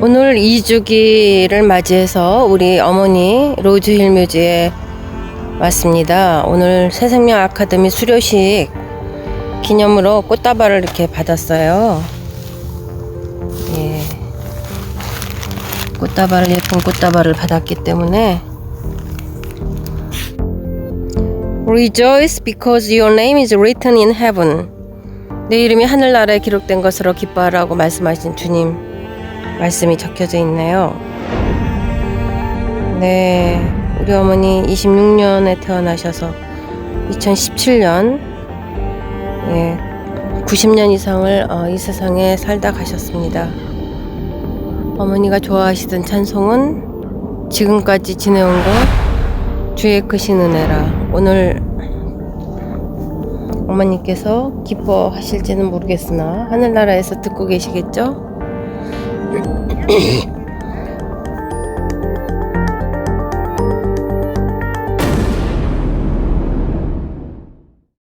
오늘 2주기를 맞이해서 우리 어머니 로즈힐 뮤지에 왔습니다. 오늘 새생명 아카데미 수료식 기념으로 꽃다발을 이렇게 받았어요. 예. 꽃다발을 예쁜 꽃다발을 받았기 때문에 Rejoice because your name is written in heaven. 내 이름이 하늘나라에 기록된 것으로 기뻐하라고 말씀하신 주님 말씀이 적혀져 있네요. 네, 우리 어머니 26년에 태어나셔서 2017년 예, 90년 이상을 어, 이 세상에 살다 가셨습니다. 어머니가 좋아하시던 찬송은 지금까지 지내온 것 주의 크신 은혜라. 오늘 어머니께서 기뻐하실지는 모르겠으나 하늘나라에서 듣고 계시겠죠? 嗯。